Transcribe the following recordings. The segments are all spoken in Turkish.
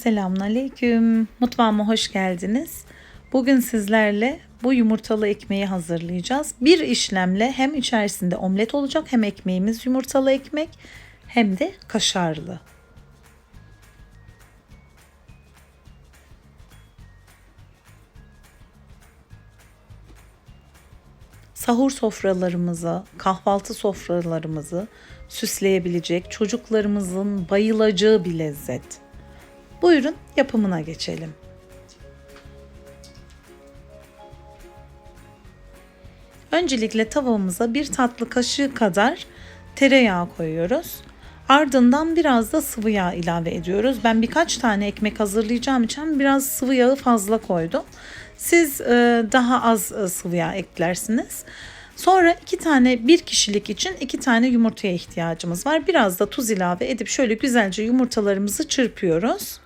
Selamünaleyküm. Mutfağıma hoş geldiniz. Bugün sizlerle bu yumurtalı ekmeği hazırlayacağız. Bir işlemle hem içerisinde omlet olacak hem ekmeğimiz yumurtalı ekmek hem de kaşarlı. sahur sofralarımızı, kahvaltı sofralarımızı süsleyebilecek çocuklarımızın bayılacağı bir lezzet. Buyurun yapımına geçelim. Öncelikle tavamıza bir tatlı kaşığı kadar tereyağı koyuyoruz. Ardından biraz da sıvı yağ ilave ediyoruz. Ben birkaç tane ekmek hazırlayacağım için biraz sıvı yağı fazla koydum. Siz e, daha az e, sıvı yağ eklersiniz. Sonra iki tane bir kişilik için iki tane yumurtaya ihtiyacımız var. Biraz da tuz ilave edip şöyle güzelce yumurtalarımızı çırpıyoruz.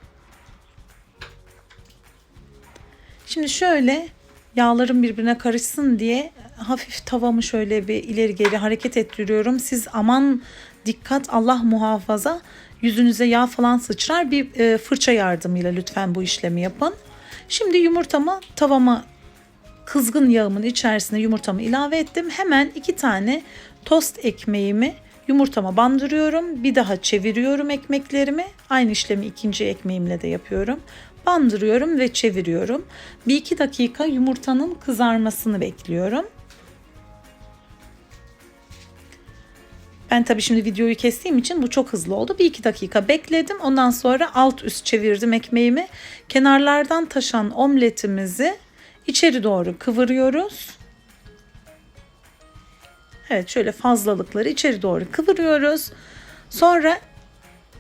Şimdi şöyle yağların birbirine karışsın diye hafif tavamı şöyle bir ileri geri hareket ettiriyorum. Siz aman dikkat Allah muhafaza yüzünüze yağ falan sıçrar bir e, fırça yardımıyla lütfen bu işlemi yapın. Şimdi yumurtamı tavama kızgın yağımın içerisine yumurtamı ilave ettim. Hemen iki tane tost ekmeğimi yumurtama bandırıyorum. Bir daha çeviriyorum ekmeklerimi. Aynı işlemi ikinci ekmeğimle de yapıyorum. Bandırıyorum ve çeviriyorum. Bir iki dakika yumurtanın kızarmasını bekliyorum. Ben tabii şimdi videoyu kestiğim için bu çok hızlı oldu. Bir iki dakika bekledim. Ondan sonra alt üst çevirdim ekmeğimi. Kenarlardan taşan omletimizi içeri doğru kıvırıyoruz. Evet şöyle fazlalıkları içeri doğru kıvırıyoruz. Sonra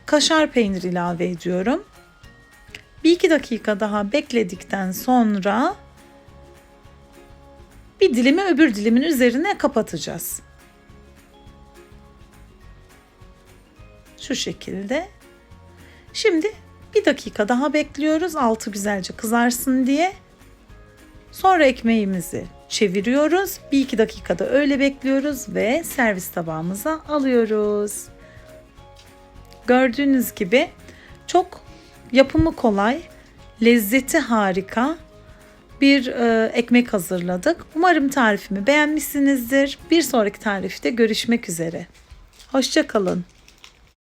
kaşar peynir ilave ediyorum. Bir iki dakika daha bekledikten sonra bir dilimi öbür dilimin üzerine kapatacağız. Şu şekilde. Şimdi bir dakika daha bekliyoruz altı güzelce kızarsın diye. Sonra ekmeğimizi çeviriyoruz. Bir iki dakikada öyle bekliyoruz ve servis tabağımıza alıyoruz. Gördüğünüz gibi çok yapımı kolay, lezzeti harika bir e, ekmek hazırladık. Umarım tarifimi beğenmişsinizdir. Bir sonraki tarifte görüşmek üzere. Hoşçakalın.